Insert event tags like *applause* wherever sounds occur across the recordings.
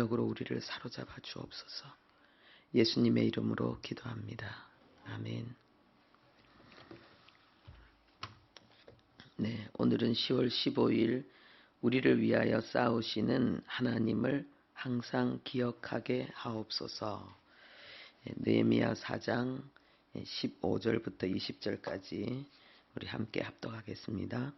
능력으로 우리를 사로잡아 주옵소서. 예수님의 이름으로 기도합니다. 아멘. 네, 오늘은 10월 15일 우리를 위하여 싸우시는 하나님을 항상 기억하게 하옵소서. 느헤미야 4장 15절부터 20절까지 우리 함께 합독하겠습니다.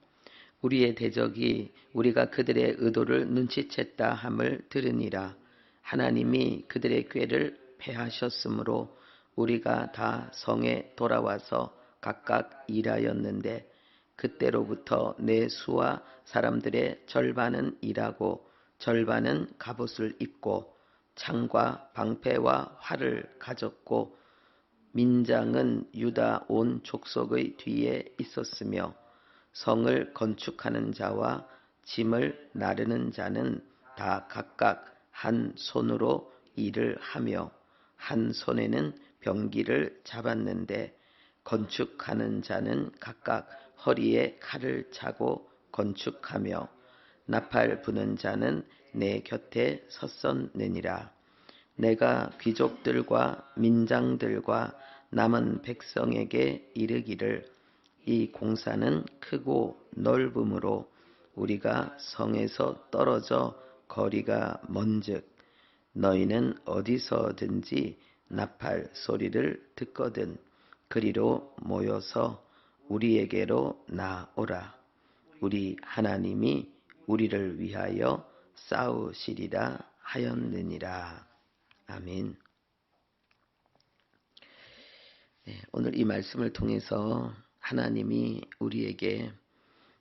우리의 대적이 우리가 그들의 의도를 눈치챘다 함을 들으니라. 하나님이 그들의 꾀를 패하셨으므로 우리가 다 성에 돌아와서 각각 일하였는데 그때로부터 내 수와 사람들의 절반은 일하고 절반은 갑옷을 입고 창과 방패와 활을 가졌고 민장은 유다 온 족속의 뒤에 있었으며 성을 건축하는 자와 짐을 나르는 자는 다 각각 한 손으로 일을 하며 한 손에는 병기를 잡았는데 건축하는 자는 각각 허리에 칼을 차고 건축하며 나팔 부는 자는 내 곁에 섰었느니라. 내가 귀족들과 민장들과 남은 백성에게 이르기를 이 공사는 크고 넓음으로 우리가 성에서 떨어져 거리가 먼즉 너희는 어디서든지 나팔 소리를 듣거든 그리로 모여서 우리에게로 나오라. 우리 하나님이 우리를 위하여 싸우시리라 하였느니라. 아멘. 네, 오늘 이 말씀을 통해서 하나님이 우리에게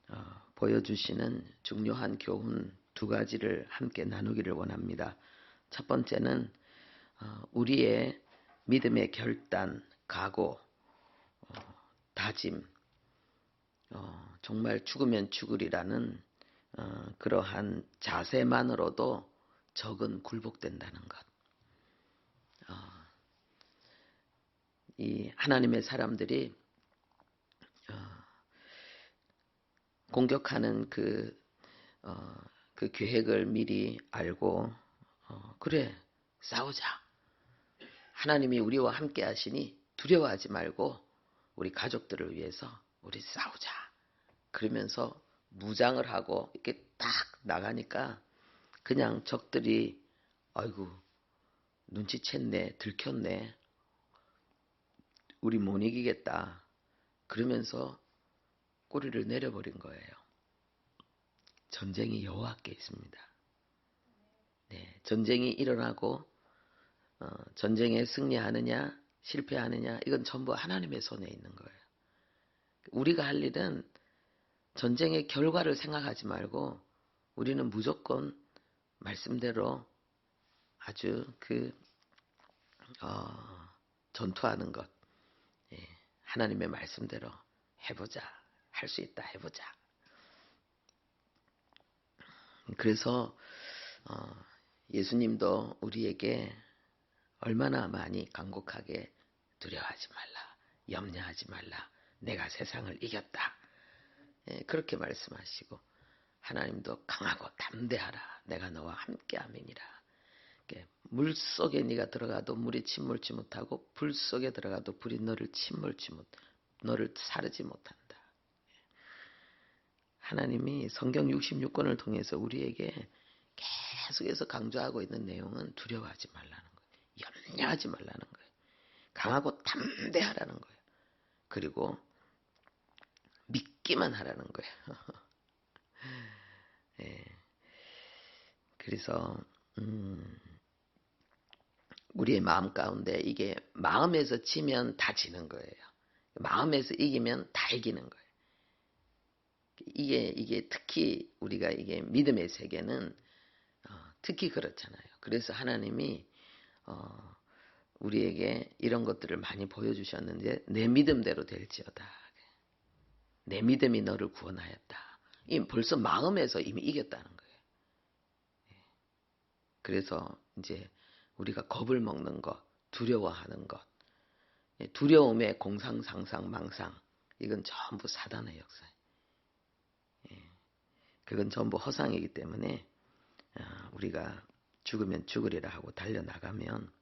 어, 보여주시는 중요한 교훈 두 가지를 함께 나누기를 원합니다. 첫 번째는 어, 우리의 믿음의 결단, 각오, 어, 다짐, 어, 정말 죽으면 죽으리라는 어, 그러한 자세만으로도 적은 굴복된다는 것. 어, 이 하나님의 사람들이 공격하는 그, 어, 그 계획을 미리 알고 어, 그래 싸우자. 하나님이 우리와 함께 하시니 두려워하지 말고 우리 가족들을 위해서 우리 싸우자. 그러면서 무장을 하고 이렇게 딱 나가니까 그냥 적들이 아이고 눈치챘네 들켰네 우리 못 이기겠다 그러면서 꼬리를 내려버린 거예요. 전쟁이 여호와께 있습니다. 네, 전쟁이 일어나고 어, 전쟁에 승리하느냐 실패하느냐 이건 전부 하나님의 손에 있는 거예요. 우리가 할 일은 전쟁의 결과를 생각하지 말고 우리는 무조건 말씀대로 아주 그 어, 전투하는 것 예, 하나님의 말씀대로 해보자 할 수 있다 해보자 그래서 어, 예수님도 우리에게 얼마나 많이 간곡하게 두려워하지 말라 염려하지 말라 내가 세상을 이겼다 예, 그렇게 말씀하시고 하나님도 강하고 담대하라. 내가 너와 함께함이니라. 물 속에 네가 들어가도 물이 침몰치 못하고 불 속에 들어가도 불이 너를 침몰치 못, 너를 사르지 못한다. 하나님이 성경 66권을 통해서 우리에게 계속해서 강조하고 있는 내용은 두려워하지 말라는 거예요. 염려하지 말라는 거예요. 강하고 담대하라는 거예요. 그리고 믿기만 하라는 거예요. *laughs* 예. 그래서 음, 우리의 마음 가운데 이게 마음에서 지면 다 지는 거예요. 마음에서 이기면 다 이기는 거예요. 이게 이게 특히 우리가 이게 믿음의 세계는 어, 특히 그렇잖아요. 그래서 하나님이 어, 우리에게 이런 것들을 많이 보여주셨는데 내 믿음대로 될지어다. 내 믿음이 너를 구원하였다. 이 벌써 마음에서 이미 이겼다는 거예요. 예. 그래서 이제 우리가 겁을 먹는 것, 두려워하는 것, 예, 두려움의 공상, 상상, 망상, 이건 전부 사단의 역사예요. 예. 그건 전부 허상이기 때문에 아, 우리가 죽으면 죽으리라 하고 달려나가면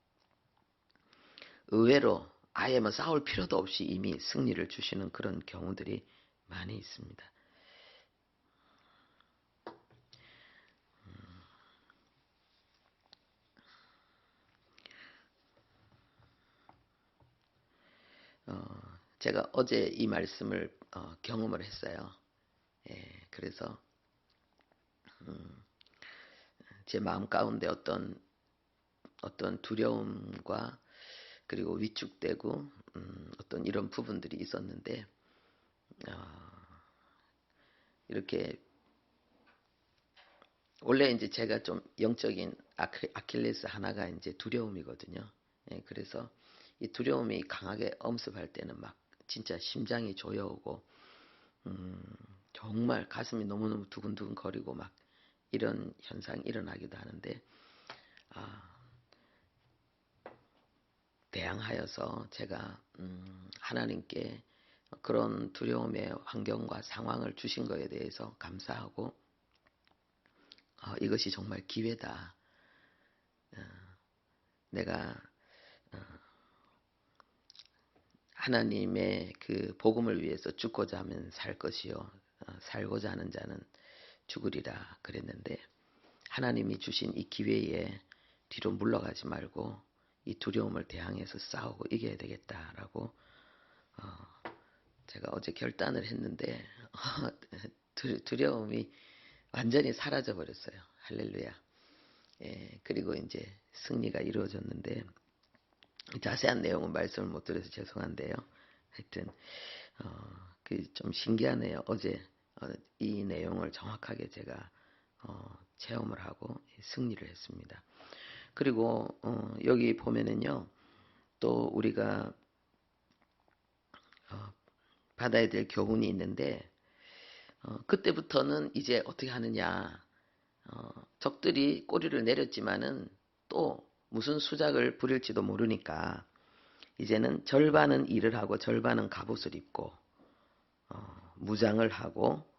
의외로 아예 뭐 싸울 필요도 없이 이미 승리를 주시는 그런 경우들이 많이 있습니다. 어, 제가 어제 이 말씀을 어, 경험을 했어요. 예, 그래서 음, 제 마음 가운데 어떤 어떤 두려움과 그리고 위축되고 음, 어떤 이런 부분들이 있었는데 어, 이렇게 원래 이제 제가 좀 영적인 아킬, 아킬레스 하나가 이제 두려움이거든요. 예, 그래서 이 두려움이 강하게 엄습할 때는 막 진짜 심장이 조여오고 음, 정말 가슴이 너무너무 두근두근 거리고 막 이런 현상이 일어나기도 하는데 아, 대항하여서 제가 음, 하나님께 그런 두려움의 환경과 상황을 주신 것에 대해서 감사하고 어, 이것이 정말 기회다. 어, 내가 어, 하나님의 그 복음을 위해서 죽고자 하면 살 것이요 어, 살고자 하는 자는 죽으리라 그랬는데 하나님이 주신 이 기회에 뒤로 물러가지 말고 이 두려움을 대항해서 싸우고 이겨야 되겠다라고 어, 제가 어제 결단을 했는데 *laughs* 두려움이 완전히 사라져 버렸어요. 할렐루야. 예, 그리고 이제 승리가 이루어졌는데 자세한 내용은 말씀을 못 드려서 죄송한데요. 하여튼 어, 그 좀 신기하네요. 어제 어, 이 내용을 정확하게 제가 어, 체험을 하고 승리를 했습니다. 그리고 어, 여기 보면은요, 또 우리가 어, 받아야 될 교훈이 있는데 어, 그때부터는 이제 어떻게 하느냐. 어, 적들이 꼬리를 내렸지만은 또 무슨 수작을 부릴지도 모르니까 이제는 절반은 일을 하고 절반은 갑옷을 입고 어, 무장을 하고 어,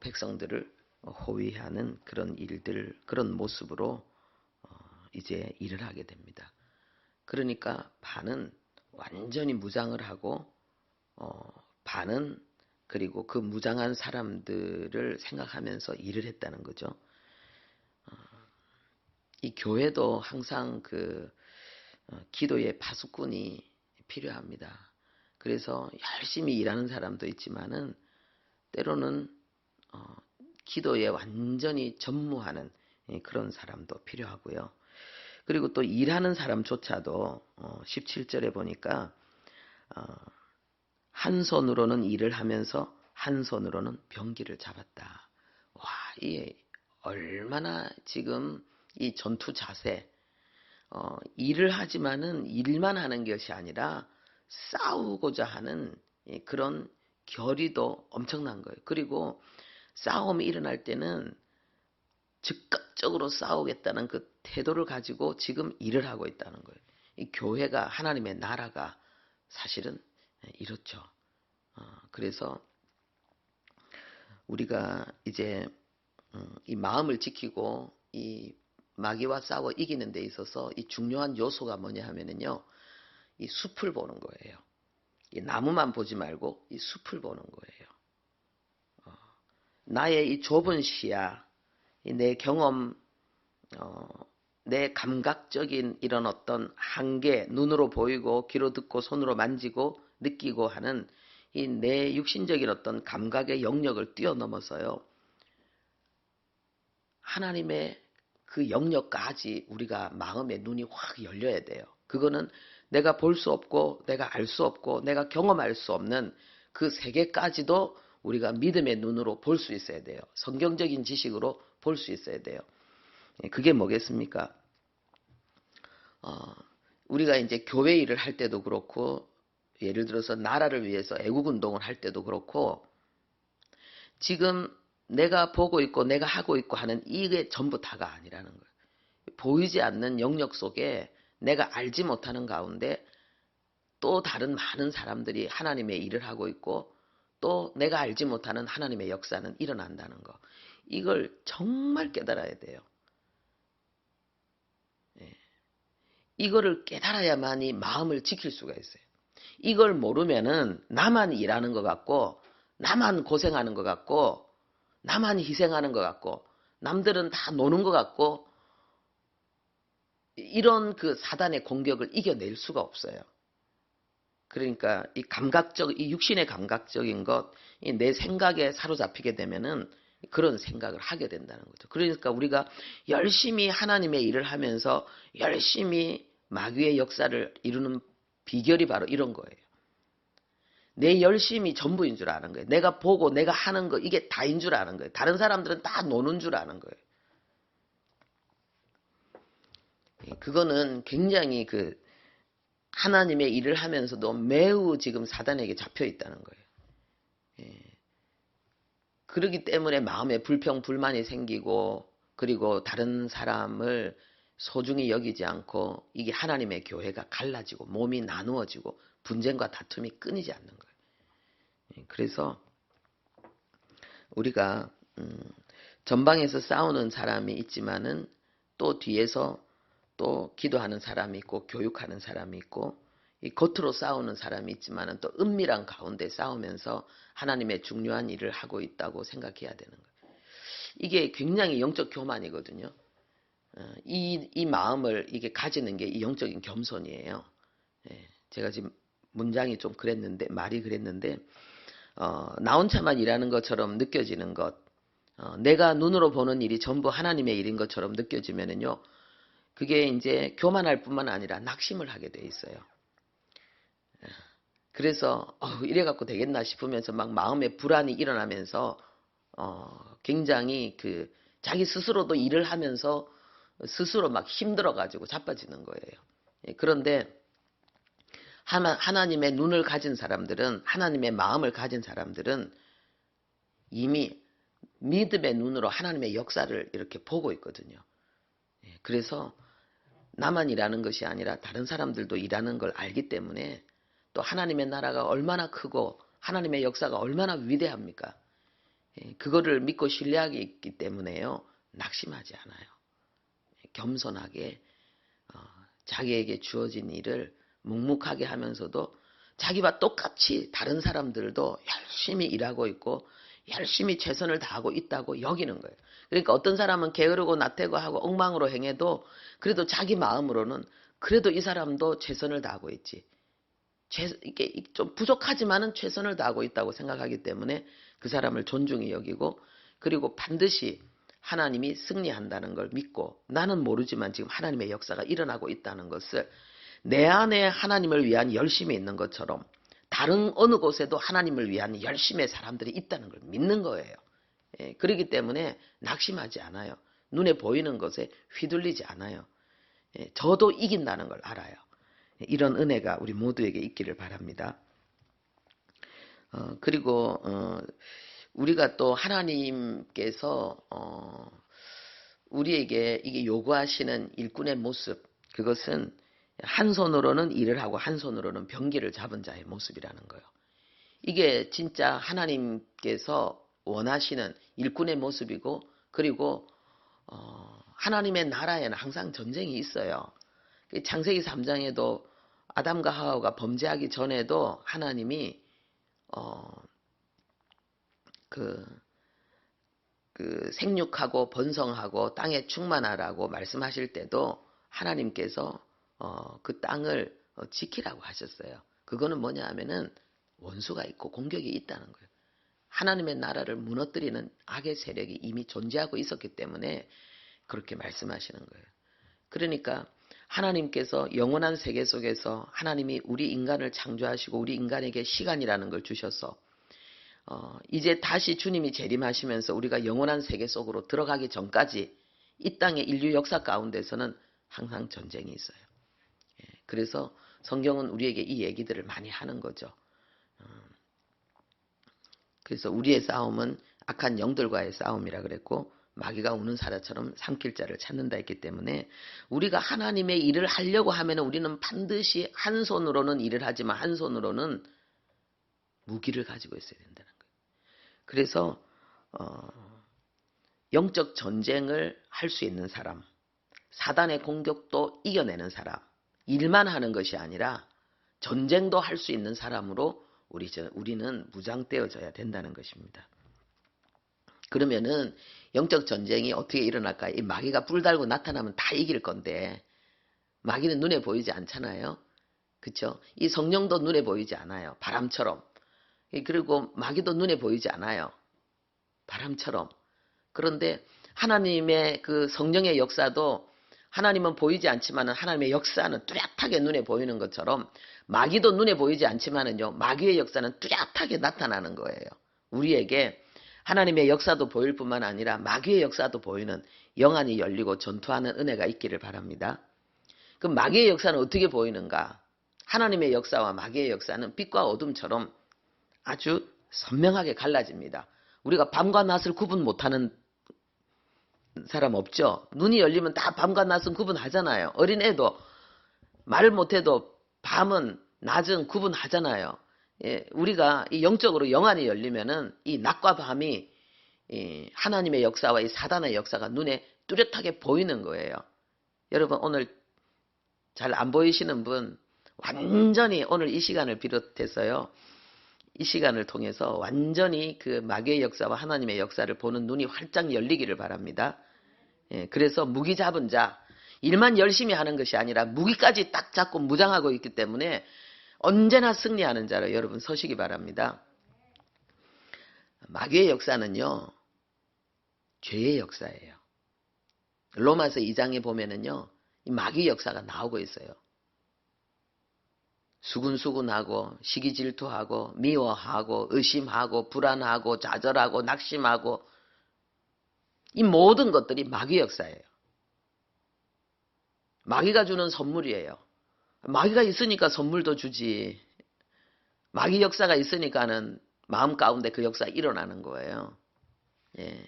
백성들을 호위하는 그런 일들 그런 모습으로 어, 이제 일을 하게 됩니다. 그러니까 반은 완전히 무장을 하고 어, 반은 그리고 그 무장한 사람들을 생각하면서 일을 했다는 거죠. 어, 이 교회도 항상 그 어, 기도의 파수꾼이 필요합니다. 그래서 열심히 일하는 사람도 있지만은 때로는 어, 기도에 완전히 전무하는 예, 그런 사람도 필요하고요. 그리고 또 일하는 사람조차도 어, 17절에 보니까 어, 한 손으로는 일을 하면서 한 손으로는 병기를 잡았다. 와, 이 얼마나 지금 이 전투 자세, 어, 일을 하지만은 일만 하는 것이 아니라 싸우고자 하는 그런 결의도 엄청난 거예요. 그리고 싸움이 일어날 때는 즉각적으로 싸우겠다는 그 태도를 가지고 지금 일을 하고 있다는 거예요. 이 교회가 하나님의 나라가 사실은 네, 이렇죠. 어, 그래서 우리가 이제 음, 이 마음을 지키고 이 마귀와 싸워 이기는 데 있어서 이 중요한 요소가 뭐냐 하면은요. 이 숲을 보는 거예요. 이 나무만 보지 말고 이 숲을 보는 거예요. 어, 나의 이 좁은 시야, 내 경험, 어, 내 감각적인 이런 어떤 한계, 눈으로 보이고 귀로 듣고 손으로 만지고 느끼고 하는 이 내 육신적인 어떤 감각의 영역을 뛰어넘어서요. 하나님의 그 영역까지 우리가 마음의 눈이 확 열려야 돼요. 그거는 내가 볼 수 없고 내가 알 수 없고 내가 경험할 수 없는 그 세계까지도 우리가 믿음의 눈으로 볼 수 있어야 돼요. 성경적인 지식으로 볼 수 있어야 돼요. 예, 그게 뭐겠습니까? 어, 우리가 이제 교회 일을 할 때도 그렇고 예를 들어서 나라를 위해서 애국운동을 할 때도 그렇고 지금 내가 보고 있고 내가 하고 있고 하는 이게 전부 다가 아니라는 거예요. 보이지 않는 영역 속에 내가 알지 못하는 가운데 또 다른 많은 사람들이 하나님의 일을 하고 있고 또 내가 알지 못하는 하나님의 역사는 일어난다는 거. 이걸 정말 깨달아야 돼요. 이거를 깨달아야만이 마음을 지킬 수가 있어요. 이걸 모르면은 나만 일하는 것 같고 나만 고생하는 것 같고 나만 희생하는 것 같고 남들은 다 노는 것 같고 이런 그 사단의 공격을 이겨낼 수가 없어요. 그러니까 이 감각적, 이 육신의 감각적인 것, 이내 생각에 사로잡히게 되면은 그런 생각을 하게 된다는 거죠. 그러니까 우리가 열심히 하나님의 일을 하면서 열심히 마귀의 역사를 이루는 비결이 바로 이런 거예요. 내 열심이 전부인 줄 아는 거예요. 내가 보고 내가 하는 거 이게 다인 줄 아는 거예요. 다른 사람들은 다 노는 줄 아는 거예요. 예, 그거는 굉장히 그 하나님의 일을 하면서도 매우 지금 사단에게 잡혀 있다는 거예요. 예. 그러기 때문에 마음에 불평, 불만이 생기고 그리고 다른 사람을 소중히 여기지 않고 이게 하나님의 교회가 갈라지고 몸이 나누어지고 분쟁과 다툼이 끊이지 않는 거예요. 예, 그래서 우리가 음, 전방에서 싸우는 사람이 있지만은 또 뒤에서 또 기도하는 사람이 있고 교육하는 사람이 있고 이 겉으로 싸우는 사람이 있지만은 또 은밀한 가운데 싸우면서 하나님의 중요한 일을 하고 있다고 생각해야 되는 거예요. 이게 굉장히 영적 교만이거든요. 어, 이, 이 마음을 이게 가지는 게 이 영적인 겸손이에요. 예, 제가 지금 문장이 좀 그랬는데 말이 그랬는데 어, 나 혼자만 일하는 것처럼 느껴지는 것, 어, 내가 눈으로 보는 일이 전부 하나님의 일인 것처럼 느껴지면은요, 그게 이제 교만할 뿐만 아니라 낙심을 하게 돼 있어요. 그래서 어, 이래 갖고 되겠나 싶으면서 막 마음에 불안이 일어나면서 어, 굉장히 그 자기 스스로도 일을 하면서 스스로 막 힘들어 가지고 자빠지는 거예요. 예, 그런데 하나, 하나님의 눈을 가진 사람들은 하나님의 마음을 가진 사람들은 이미 믿음의 눈으로 하나님의 역사를 이렇게 보고 있거든요. 예, 그래서 나만 일하는 것이 아니라 다른 사람들도 일하는 걸 알기 때문에 또 하나님의 나라가 얼마나 크고 하나님의 역사가 얼마나 위대합니까? 예, 그거를 믿고 신뢰하기 있기 때문에요. 낙심하지 않아요. 예, 겸손하게 어, 자기에게 주어진 일을 묵묵하게 하면서도 자기와 똑같이 다른 사람들도 열심히 일하고 있고 열심히 최선을 다하고 있다고 여기는 거예요. 그러니까 어떤 사람은 게으르고 나태고 하고 엉망으로 행해도 그래도 자기 마음으로는 그래도 이 사람도 최선을 다하고 있지. 최, 이게 좀 부족하지만은 최선을 다하고 있다고 생각하기 때문에 그 사람을 존중히 여기고 그리고 반드시 하나님이 승리한다는 걸 믿고 나는 모르지만 지금 하나님의 역사가 일어나고 있다는 것을 내 안에 하나님을 위한 열심이 있는 것처럼 다른 어느 곳에도 하나님을 위한 열심의 사람들이 있다는 걸 믿는 거예요. 예, 그렇기 때문에 낙심하지 않아요. 눈에 보이는 것에 휘둘리지 않아요. 예, 저도 이긴다는 걸 알아요. 예, 이런 은혜가 우리 모두에게 있기를 바랍니다. 어, 그리고 어, 우리가 또 하나님께서 어, 우리에게 이게 요구하시는 일꾼의 모습 그것은 한 손으로는 일을 하고 한 손으로는 병기를 잡은 자의 모습이라는 거예요. 이게 진짜 하나님께서 원하시는 일꾼의 모습이고 그리고 어, 하나님의 나라에는 항상 전쟁이 있어요. 그 창세기 3장에도 아담과 하와가 범죄하기 전에도 하나님이 어, 그, 그 생육하고 번성하고 땅에 충만하라고 말씀하실 때도 하나님께서 어, 그 땅을 어, 지키라고 하셨어요. 그거는 뭐냐 하면은 원수가 있고 공격이 있다는 거예요. 하나님의 나라를 무너뜨리는 악의 세력이 이미 존재하고 있었기 때문에 그렇게 말씀하시는 거예요. 그러니까 하나님께서 영원한 세계 속에서 하나님이 우리 인간을 창조하시고 우리 인간에게 시간이라는 걸 주셔서 어, 이제 다시 주님이 재림하시면서 우리가 영원한 세계 속으로 들어가기 전까지 이 땅의 인류 역사 가운데서는 항상 전쟁이 있어요. 예, 그래서 성경은 우리에게 이 얘기들을 많이 하는 거죠. 어, 그래서 우리의 싸움은 악한 영들과의 싸움이라 그랬고 마귀가 우는 사자처럼 삼킬 자를 찾는다 했기 때문에 우리가 하나님의 일을 하려고 하면 우리는 반드시 한 손으로는 일을 하지만 한 손으로는 무기를 가지고 있어야 된다는 거예요. 그래서 어, 영적 전쟁을 할 수 있는 사람, 사단의 공격도 이겨내는 사람, 일만 하는 것이 아니라 전쟁도 할 수 있는 사람으로 우리 저, 우리는 무장되어져야 된다는 것입니다. 그러면은 영적 전쟁이 어떻게 일어날까? 이 마귀가 뿔 달고 나타나면 다 이길 건데 마귀는 눈에 보이지 않잖아요. 그쵸? 이 성령도 눈에 보이지 않아요. 바람처럼. 이 그리고 마귀도 눈에 보이지 않아요. 바람처럼. 그런데 하나님의 그 성령의 역사도 하나님은 보이지 않지만 하나님의 역사는 뚜렷하게 눈에 보이는 것처럼 마귀도 눈에 보이지 않지만은요 마귀의 역사는 뚜렷하게 나타나는 거예요. 우리에게 하나님의 역사도 보일 뿐만 아니라 마귀의 역사도 보이는 영안이 열리고 전투하는 은혜가 있기를 바랍니다. 그 마귀의 역사는 어떻게 보이는가? 하나님의 역사와 마귀의 역사는 빛과 어둠처럼 아주 선명하게 갈라집니다. 우리가 밤과 낮을 구분 못하는 사람 없죠? 눈이 열리면 다 밤과 낮은 구분하잖아요. 어린애도 말을 못해도 밤은 낮은 구분하잖아요. 예, 우리가 이 영적으로 영안이 열리면은 이 낮과 밤이 이 하나님의 역사와 이 사단의 역사가 눈에 뚜렷하게 보이는 거예요. 여러분 오늘 잘 안 보이시는 분 완전히 오늘 이 시간을 비롯해서요. 이 시간을 통해서 완전히 그 마귀의 역사와 하나님의 역사를 보는 눈이 활짝 열리기를 바랍니다. 예, 그래서 무기 잡은 자, 일만 열심히 하는 것이 아니라 무기까지 딱 잡고 무장하고 있기 때문에 언제나 승리하는 자로 여러분 서시기 바랍니다. 마귀의 역사는요, 죄의 역사예요. 로마서 2장에 보면은요, 이 마귀 역사가 나오고 있어요. 수군수군하고 시기질투하고 미워하고 의심하고 불안하고 좌절하고 낙심하고 이 모든 것들이 마귀 역사예요. 마귀가 주는 선물이에요. 마귀가 있으니까 선물도 주지. 마귀 역사가 있으니까는 마음 가운데 그 역사 일어나는 거예요. 예.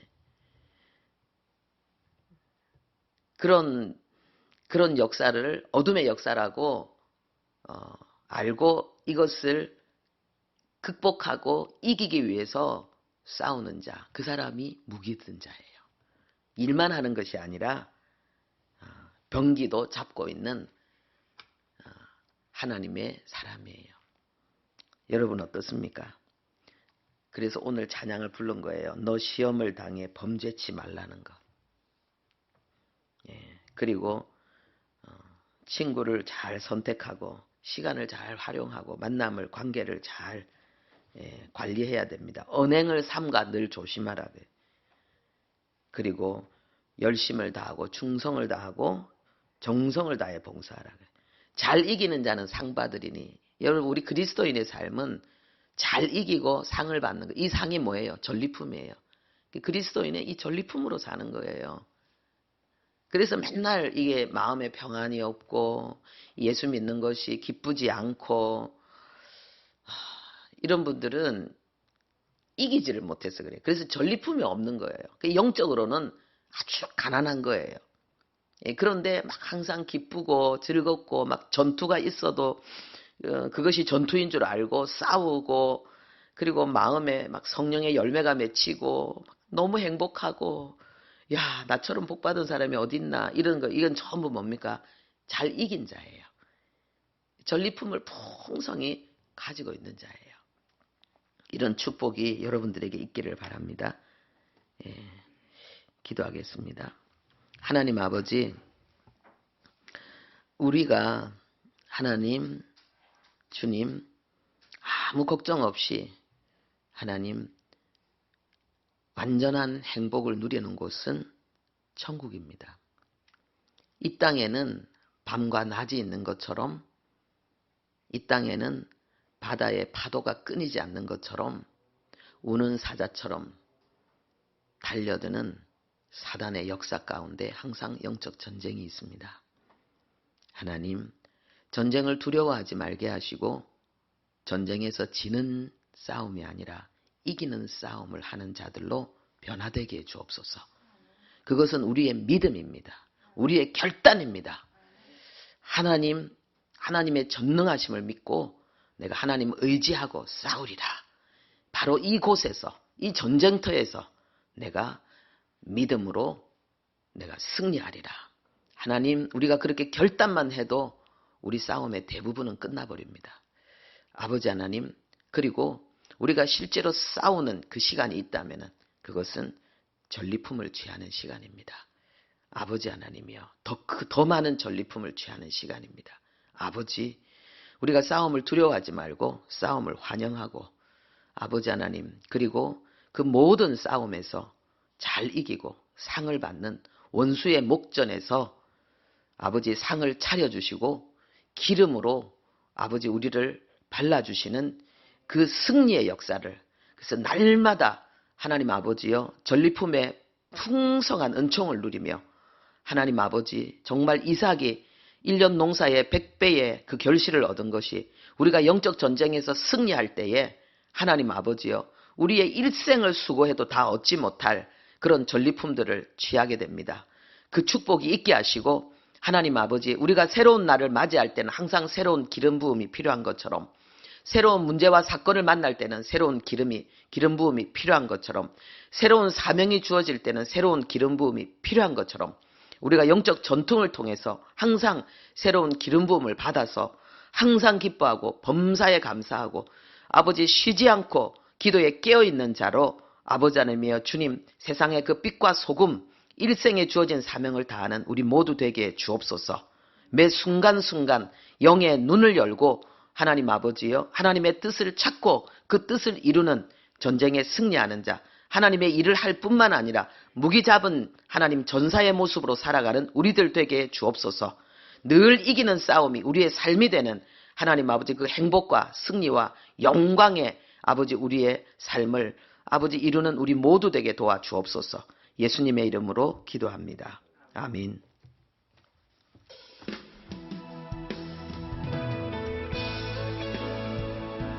그런 그런 역사를 어둠의 역사라고 어, 알고 이것을 극복하고 이기기 위해서 싸우는 자, 그 사람이 무기 든 자예요. 일만 하는 것이 아니라 어, 병기도 잡고 있는 어, 하나님의 사람이에요. 여러분 어떻습니까? 그래서 오늘 찬양을 부른 거예요. 너 시험을 당해 범죄치 말라는 것. 예, 그리고 어, 친구를 잘 선택하고 시간을 잘 활용하고 만남을 관계를 잘 예, 관리해야 됩니다. 언행을 삼가 늘 조심하라. 그 리고 열심을 다하고 충성을 다하고 정성을 다해 봉사하라. 잘 이기는 자는 상 받으리니 여러분 우리 그리스도인의 삶은 잘 이기고 상을 받는 거. 이 상이 뭐예요? 전리품이에요. 그리스도인의 이 전리품으로 사는 거예요. 그래서 맨날 이게 마음에 평안이 없고 예수 믿는 것이 기쁘지 않고 이런 분들은 이기지를 못해서 그래요. 그래서 전리품이 없는 거예요. 그 영적으로는 아주 가난한 거예요. 예, 그런데 막 항상 기쁘고 즐겁고 막 전투가 있어도 어, 그것이 전투인 줄 알고 싸우고 그리고 마음에 막 성령의 열매가 맺히고 너무 행복하고 야 나처럼 복 받은 사람이 어딨나 이런 거 이건 전부 뭡니까 잘 이긴 자예요. 전리품을 풍성히 가지고 있는 자예요. 이런 축복이 여러분들에게 있기를 바랍니다. 예, 기도하겠습니다. 하나님 아버지, 우리가 하나님, 주님, 아무 걱정 없이 하나님 완전한 행복을 누리는 곳은 천국입니다. 이 땅에는 밤과 낮이 있는 것처럼 이 땅에는 바다의 파도가 끊이지 않는 것처럼 우는 사자처럼 달려드는 사단의 역사 가운데 항상 영적 전쟁이 있습니다. 하나님, 전쟁을 두려워하지 말게 하시고 전쟁에서 지는 싸움이 아니라 이기는 싸움을 하는 자들로 변화되게 해 주옵소서. 그것은 우리의 믿음입니다. 우리의 결단입니다. 하나님, 하나님의 전능하심을 믿고 내가 하나님 의지하고 싸우리라. 바로 이곳에서, 이 전쟁터에서 내가 믿음으로 내가 승리하리라. 하나님, 우리가 그렇게 결단만 해도 우리 싸움의 대부분은 끝나버립니다. 아버지 하나님, 그리고 우리가 실제로 싸우는 그 시간이 있다면 그것은 전리품을 취하는 시간입니다. 아버지 하나님이여, 더, 그, 더 많은 전리품을 취하는 시간입니다. 아버지, 우리가 싸움을 두려워하지 말고 싸움을 환영하고 아버지 하나님, 그리고 그 모든 싸움에서 잘 이기고 상을 받는 원수의 목전에서 아버지 상을 차려주시고 기름으로 아버지 우리를 발라주시는 그 승리의 역사를 그래서 날마다 하나님 아버지여 전리품의 풍성한 은총을 누리며 하나님 아버지 정말 이삭이 1년 농사의 100배의 그 결실을 얻은 것이 우리가 영적 전쟁에서 승리할 때에 하나님 아버지여 우리의 일생을 수고해도 다 얻지 못할 그런 전리품들을 취하게 됩니다. 그 축복이 있게 하시고 하나님 아버지 우리가 새로운 날을 맞이할 때는 항상 새로운 기름 부음이 필요한 것처럼 새로운 문제와 사건을 만날 때는 새로운 기름이 기름 부음이 필요한 것처럼 새로운 사명이 주어질 때는 새로운 기름 부음이 필요한 것처럼 우리가 영적 전통을 통해서 항상 새로운 기름 부음을 받아서 항상 기뻐하고 범사에 감사하고 아버지 쉬지 않고 기도에 깨어 있는 자로 아버지 하나님이여 주님 세상의 그 빛과 소금 일생에 주어진 사명을 다하는 우리 모두 되게 주옵소서. 매 순간순간 영의 눈을 열고 하나님 아버지여 하나님의 뜻을 찾고 그 뜻을 이루는 전쟁에 승리하는 자 하나님의 일을 할 뿐만 아니라 무기 잡은 하나님 전사의 모습으로 살아가는 우리들 되게 주옵소서. 늘 이기는 싸움이 우리의 삶이 되는 하나님 아버지 그 행복과 승리와 영광의 아버지 우리의 삶을 아버지 이루는 우리 모두 되게 도와 주옵소서. 예수님의 이름으로 기도합니다. 아멘.